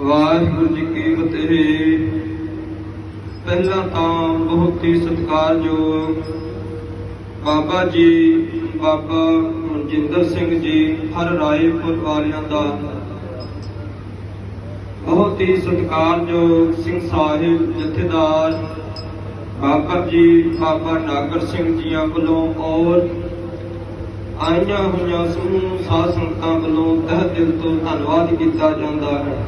ਵਾਹਿਗੁਰੂ ਜੀ ਕੀ ਫਤਿਹ। ਪਹਿਲਾਂ ਤਾਂ ਬਹੁਤ ਹੀ ਸਤਿਕਾਰਯੋਗ ਬਾਬਾ ਜੀ, ਬਾਬਾ ਮਨਜਿੰਦਰ ਸਿੰਘ ਜੀ, ਹਰ ਰਾਏਪੁਰ ਵਾਲਿਆਂ ਦਾ ਬਹੁਤ ਹੀ ਸਤਿਕਾਰਯੋਗ ਸਿੰਘ ਸਾਹਿਬ, ਜਥੇਦਾਰ ਬਾਬਾ ਜੀ, ਬਾਬਾ ਨਾਗਰ ਸਿੰਘ ਜੀਆਂ ਵੱਲੋਂ ਔਰ ਆਈਆਂ ਹੋਈਆਂ ਸਮੂਹ ਸਾਧ ਸੰਗਤਾਂ ਵੱਲੋਂ ਤਹਿ ਦਿਲ ਤੋਂ ਧੰਨਵਾਦ ਕੀਤਾ ਜਾਂਦਾ ਹੈ।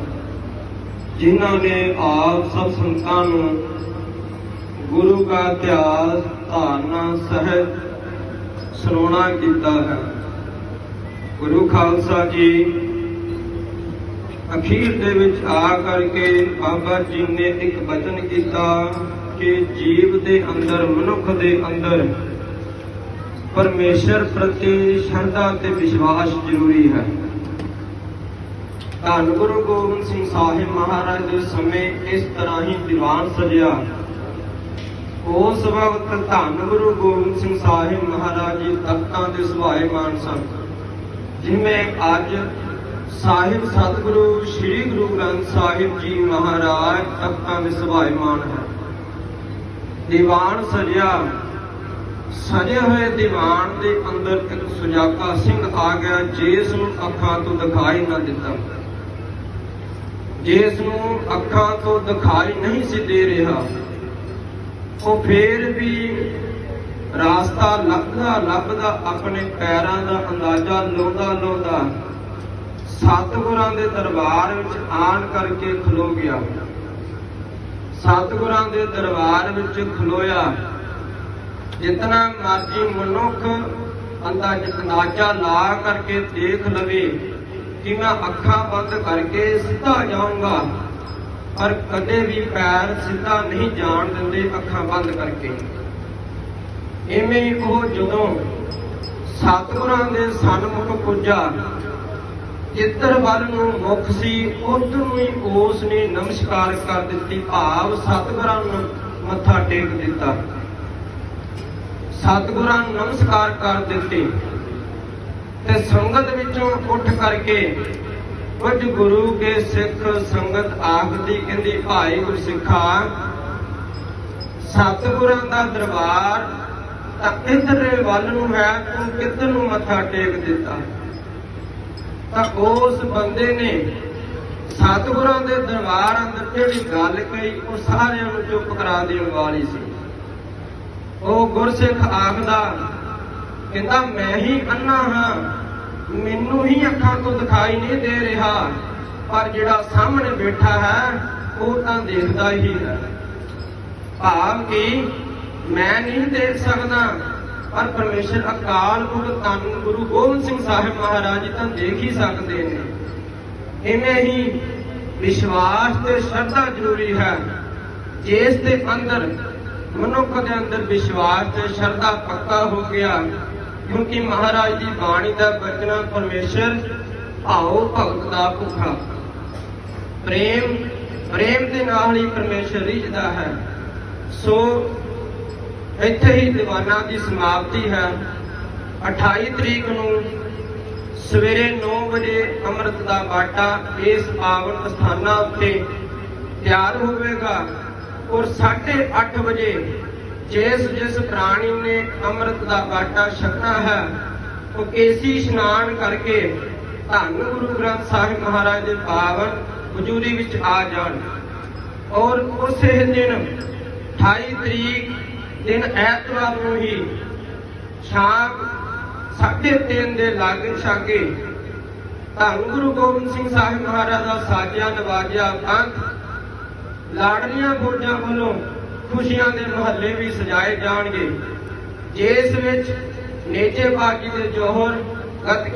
ਜਿਨ੍ਹਾਂ ਨੇ ਆਪ ਸਭ ਸੰਤਾਂ ਨੂੰ ਗੁਰੂ ਦਾ ਇਤਿਹਾਸ ਧਾਰਨਾ ਸਹਿਤ ਸੁਣਾਉਣਾ ਕੀਤਾ ਹੈ। ਗੁਰੂ ਖਾਲਸਾ ਜੀ ਅਖੀਰ ਦੇ ਵਿੱਚ ਆ ਕਰਕੇ ਬਾਬਾ ਜੀ ਨੇ ਇੱਕ ਬਚਨ ਕੀਤਾ ਕਿ ਜੀਵ ਦੇ ਅੰਦਰ, ਮਨੁੱਖ ਦੇ ਅੰਦਰ ਪਰਮੇਸ਼ਰ ਪ੍ਰਤੀ ਸ਼ਰਧਾ ਤੇ ਵਿਸ਼ਵਾਸ ਜ਼ਰੂਰੀ ਹੈ। ਧੰਨ ਗੁਰੂ ਗੋਬਿੰਦ ਸਿੰਘ ਸਾਹਿਬ ਮਹਾਰਾਜ ਦੇ ਸਮੇਂ ਇਸ ਤਰ੍ਹਾਂ ਹੀ ਦੀਵਾਨ ਸਜਿਆ। ਉਸ ਵਕਤ ਧੰਨ ਗੁਰੂ ਗੋਬਿੰਦ ਸਿੰਘ ਸਾਹਿਬ ਮਹਾਰਾਜ ਜੀ ਤਖਤਾਂ ਦੇ ਸੁਭਾਏਮਾਨ ਸਨ, ਜਿਵੇਂ ਅੱਜ ਸਾਹਿਬ ਸਤਿਗੁਰੂ ਸ੍ਰੀ ਗੁਰੂ ਗ੍ਰੰਥ ਸਾਹਿਬ ਜੀ ਮਹਾਰਾਜ ਤਖਤਾਂ ਦੇ ਸੁਭਾਏਮਾਨ ਹੈ ਦੀਵਾਨ ਸਜਿਆ, ਸਜੇ ਹੋਏ ਦੀਵਾਨ ਦੇ ਅੰਦਰ ਇੱਕ ਸੁਜਾਕਾ ਸਿੰਘ ਆ ਗਿਆ ਜਿਸ ਨੂੰ ਅੱਖਾਂ ਤੋਂ ਦਿਖਾਈ ਨਾ ਦਿੱਤਾ। ਜਿਸ ਨੂੰ ਅੱਖਾਂ ਤੋਂ ਦਿਖਾਈ ਨਹੀਂ ਸੀ ਦੇ ਰਿਹਾ, ਉਹ ਫੇਰ ਵੀ ਰਾਸਤਾ ਲੱਭਦਾ ਲੱਭਦਾ ਆਪਣੇ ਪੈਰਾਂ ਦਾ ਅੰਦਾਜ਼ਾ ਲਾਉਂਦਾ ਲਾਉਂਦਾ ਸਤਿਗੁਰਾਂ ਦੇ ਦਰਬਾਰ ਵਿੱਚ ਆਣ ਕਰਕੇ ਖਲੋ ਗਿਆ। ਸਤਿਗੁਰਾਂ ਦੇ ਦਰਬਾਰ ਵਿੱਚ ਖਲੋਇਆ। ਜਿਤਨਾ ਮਰਜ਼ੀ ਮਨੁੱਖ ਅੰਦਾਜ਼ ਅੰਦਾਜ਼ਾ ਲਾ ਕਰਕੇ ਦੇਖ ਲਵੇ ਕਿ ਮੈਂ ਅੱਖਾਂ ਬੰਦ ਕਰਕੇ ਸਿੱਧਾ ਜਾਊਂਗਾ, ਪਰ ਕਦੇ ਵੀ ਪੈਰ ਸਿੱਧਾ ਨਹੀਂ ਜਾਣ ਦਿੰਦੇ ਅੱਖਾਂ ਬੰਦ ਕਰਕੇ। ਐਵੇਂ ਹੀ ਉਹ ਜਦੋਂ ਸਤਿਗੁਰਾਂ ਦੇ ਸਨਮੁਖ ਪੁੱਜਾ ਜਿੱਧਰ ਵੱਲ ਨੂੰ ਮੁਖ ਸੀ, ਉਧਰ ਨੂੰ ਹੀ ਉਸ ਨੇ ਨਮਸਕਾਰ ਕਰ ਦਿੱਤੀ, ਭਾਵ ਸਤਿਗੁਰਾਂ ਨੂੰ ਮੱਥਾ ਟੇਕ ਦਿੱਤਾ। ਸਤਿਗੁਰਾਂ ਨੂੰ ਨਮਸਕਾਰ ਕਰ ਦਿੱਤੇ। ਤੇ ਸੰਗਤ ਵਿੱਚੋਂ ਉੱਠ ਕਰਕੇ ਕੁਝ ਗੁਰੂ ਕੇ ਸਿੱਖ ਸੰਗਤ ਆਖਦੀ ਕਹਿੰਦੀ, ਭਾਈ ਗੁਰਸਿੱਖਾ ਸਤਿਗੁਰਾਂ ਦਾ ਦਰਬਾਰ ਤਾਂ ਇਧਰੇ ਵੱਲ ਨੂੰ ਹੈ, ਤੂੰ ਕਿੱਧਰ ਨੂੰ ਮੱਥਾ ਟੇਕ ਦਿੱਤਾ? ਤਾਂ ਉਸ ਬੰਦੇ ਨੇ ਸਤਿਗੁਰਾਂ ਦੇ ਦਰਬਾਰ ਅੰਦਰ ਜਿਹੜੀ ਗੱਲ ਕਹੀ, ਉਹ ਸਾਰਿਆਂ ਨੂੰ ਚੁੱਪ ਕਰਾ ਦੇਣ ਵਾਲੀ ਸੀ। ਉਹ ਗੁਰਸਿੱਖ ਆਖਦਾ ਕਹਿੰਦਾ ਮੈਂ ਹੀ ਅੰਨਾ ਹਾਂ। ਮੈਨੂੰ ਹੀ ਅੱਖਾਂ ਤੋਂ ਦਿਖਾਈ ਨਹੀਂ ਦੇ ਰਿਹਾ। ਪਰ ਜਿਹੜਾ ਸਾਹਮਣੇ ਬੈਠਾ ਹੈ, ਉਹ ਤਾਂ ਦੇਖਦਾ ਹੀ ਹੈ। ਭਾਵ ਕਿ ਮੈਂ ਨਹੀਂ ਦੇਖ ਸਕਦਾ, ਪਰ ਪਰਮੇਸ਼ਰ ਅਕਾਲ ਪੁਰਖ ਧੰਨ ਗੁਰੂ ਗੋਬਿੰਦ ਸਿੰਘ ਸਾਹਿਬ ਮਹਾਰਾਜ ਜੀ ਤਾਂ ਦੇਖ ਹੀ ਸਕਦੇ ਨੇ। ਇਵੇਂ ਹੀ ਵਿਸ਼ਵਾਸ ਤੇ ਸ਼ਰਧਾ ਜ਼ਰੂਰੀ ਹੈ। ਜਿਸ ਦੇ ਅੰਦਰ, ਮਨੁੱਖ ਦੇ ਅੰਦਰ ਵਿਸ਼ਵਾਸ ਤੇ ਸ਼ਰਧਾ ਪੱਕਾ ਹੋ ਗਿਆ ਕਿਉਂਕਿ ਮਹਾਰਾਜ ਦੀ ਬਾਣੀ ਦਾ ਬਚਨਾ ਪਰਮੇਸ਼ਰ ਭਾਉ ਭਗਤ ਦਾ ਭੁੱਖਾ। ਪ੍ਰੇਮ ਪ੍ਰੇਮ ਦੇ ਨਾਲ ਹੀ ਪਰਮੇਸ਼ਰ ਰਿਝਦਾ ਹੈ। ਸੋ ਇੱਥੇ ਹੀ ਦੀਵਾਨਾਂ ਦੀ ਸਮਾਪਤੀ ਹੈ। 28 ਤਰੀਕ ਨੂੰ ਸਵੇਰੇ 9 ਵਜੇ ਅੰਮ੍ਰਿਤ ਦਾ ਬਾਟਾ ਇਸ ਪਾਵਨ ਸਥਾਨਾਂ ਉੱਤੇ ਤਿਆਰ ਹੋਵੇਗਾ ਔਰ 8:30 ਵਜੇ ਜਿਸ ਜਿਸ ਪ੍ਰਾਣੀ ਨੇ ਅੰਮ੍ਰਿਤ ਦਾ ਬਾਟਾ ਛਕਣਾ ਹੈ, ਉਹ ਕੇਸੀ ਇਸ਼ਨਾਨ ਕਰਕੇ ਧੰਨ ਗੁਰੂ ਗ੍ਰੰਥ ਸਾਹਿਬ ਮਹਾਰਾਜ ਦੇ ਪਾਵਨ ਹਜ਼ੂਰੀ ਵਿੱਚ ਆ ਜਾਣ। ਔਰ ਉਸੇ ਦਿਨ 28 ਤਰੀਕ ਦਿਨ ਐਤਵਾਰ ਨੂੰ ਹੀ ਸ਼ਾਮ 3:30 ਦੇ ਲਾਗੇ ਛਾਗੇ ਧੰਨ ਗੁਰੂ ਗੋਬਿੰਦ ਸਿੰਘ ਸਾਹਿਬ ਮਹਾਰਾਜ ਦਾ ਸਾਜਿਆ ਨਵਾਜਿਆ ਪੰਥ ਲਾੜਲੀਆਂ ਫੌਜਾਂ ਵੱਲੋਂ ਖੁਸ਼ੀਆਂ ਦੇ ਮਹੱਲੇ ਵੀ ਸਜਾਏ ਜਾਣਗੇ। ਜਿਸ ਵਿੱਚ ਨੇਜੇ ਬਾਗੀ ਦੇ ਜੋਹਰ ਗੱਤਕੇ